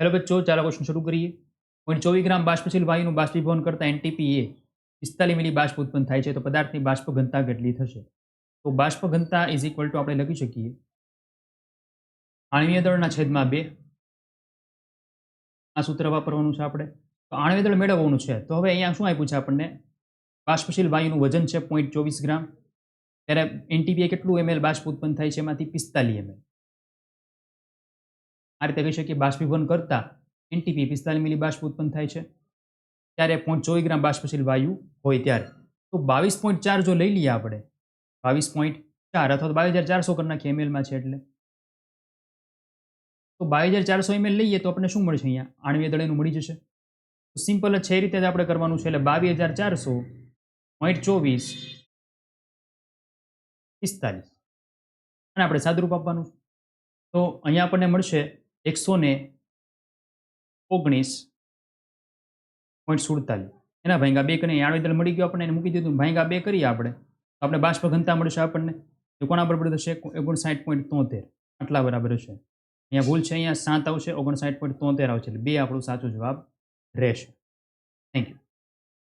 Hello બચ્ચો, ચાલો question શરૂ કરીએ. પોઈન્ટ ચોવીસ ગ્રામ બાષ્પશીલ વાયુનું બાષ્પીભવન કરતા એનટીપી એ પિસ્તાલીસ મિલી બાષ્પ ઉત્પન્ન થાય છે, તો પદાર્થની બાષ્પ ઘનતા કેટલી થશે? તો બાષ્પ ઘનતા ઇઝ ઇક્વલ ટુ આપણે લખી શકીએ. આણવીય દળના છેદમાં બે. આ સૂત્ર વાપરવાનું છે આપણે. તો આણ્વીય દળ મેળવવાનું છે. તો હવે અહીંયા શું આપ્યું છે આપણને? બાષ્પશીલ વાયુનું વજન છે પોઈન્ટ ચોવીસ ગ્રામ. ત્યારે એનટીપીએ કેટલું એમએલ બાષ્પ ઉત્પન્ન થાય છે? એમાંથી પિસ્તાલીસ એમએલ આ રીતે કહી શકીએ બાષ્પીભવન કરતા એનટીપી પિસ્તાલીસ મિલી બાષ્પ ઉત્પન્ન થાય છે. ત્યારે પોઈન્ટ ચોવીસ ગ્રામ બાષ્પશીલ વાયુ હોય ત્યારે. તો બાવીસ પોઈન્ટ ચાર જો લઈ લઈએ આપણે, બાવીસ પોઈન્ટ ચાર અથવા તો બાવીસ હજાર ચારસો કરી નાખીએ એમએલમાં છે એટલે. તો બાવીસ હજાર ચારસો એમએલ લઈએ તો આપણને શું મળશે અહીંયા? આણવીય દળેનું મળી જશે. તો સિમ્પલ જ છે, એ રીતે જ આપણે કરવાનું છે એટલે બાવીસ હજાર ચારસો પોઈન્ટ ચોવીસ પિસ્તાલીસ. અને આપણે સાદરૂપ આપવાનું. તો અહીંયા આપણને મળશે એકસો ને ઓગણીસ પોઈન્ટ સુડતાલીસ. એના ભાંગા બે કરીને આણવી દળ મળી ગયો આપણને. એને મૂકી દીધું. ભાંગા બે કરીએ આપણે. આપણે બાષ્પ ઘનતા મળશે આપણને. તો કોના બરાબર થશે? ઓગણસાઠ પોઈન્ટ તોતેર. આટલા બરાબર હશે અહીંયા ભૂલ છે. અહીંયા સાત આવશે. ઓગણસાઠ પોઈન્ટ તોતેર આવશે. એટલે બે આપણો સાચો જવાબ રહેશે. Thank you